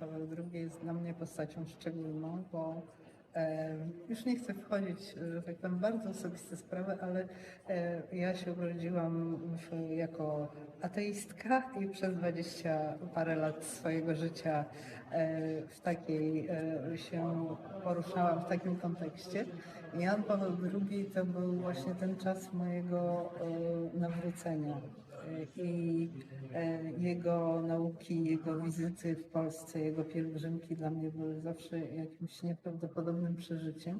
Paweł II jest dla mnie postacią szczególną, bo e, już nie chcę wchodzić, e, że tak bardzo osobiste sprawy, ale e, ja się urodziłam jako ateistka i przez dwadzieścia parę lat swojego życia e, w takiej się poruszałam w takim kontekście. Jan Paweł II to był właśnie ten czas mojego nawrócenia i jego nauki, jego wizyty w Polsce, jego pielgrzymki dla mnie były zawsze jakimś nieprawdopodobnym przeżyciem.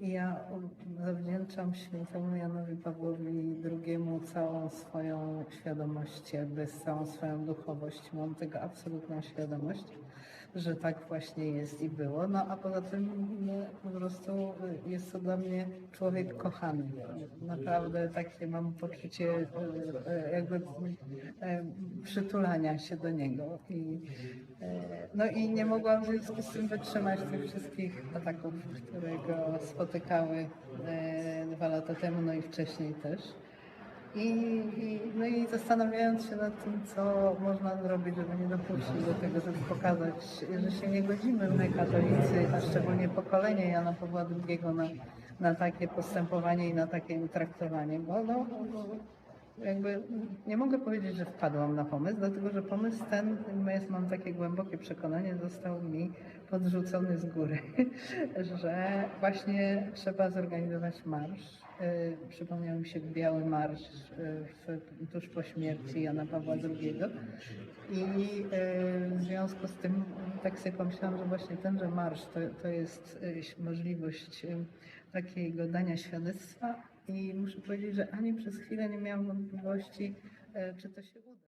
Ja zawdzięczam świętemu Janowi Pawłowi II całą swoją świadomość, jakby całą swoją duchowość. Mam tego absolutną świadomość, że tak właśnie jest i było. No a poza tym no, po prostu jest to dla mnie człowiek kochany. Naprawdę takie mam poczucie y, jakby y, przytulania się do niego. I, y, no i nie mogłam w związku z tym wytrzymać tych wszystkich ataków, które go spotykały y, dwa lata temu, no i wcześniej też. I, i, no i zastanawiając się nad tym, co można zrobić, żeby nie dopuścić do tego, żeby pokazać, że się nie godzimy my katolicy, a szczególnie pokolenie Jana Pawła II na, na takie postępowanie i na takie traktowanie, bo no, jakby nie mogę powiedzieć, że wpadłam na pomysł, dlatego że pomysł ten, jest, mam takie głębokie przekonanie, został mi podrzucony z góry, że właśnie trzeba zorganizować marsz. Y, Przypomniał mi się Biały Marsz y, w, tuż po śmierci Jana Pawła II. I y, w związku z tym tak sobie pomyślałam, że właśnie tenże marsz to, to jest możliwość takiego dania świadectwa i muszę powiedzieć, że ani przez chwilę nie miałam wątpliwości, e, czy to się uda.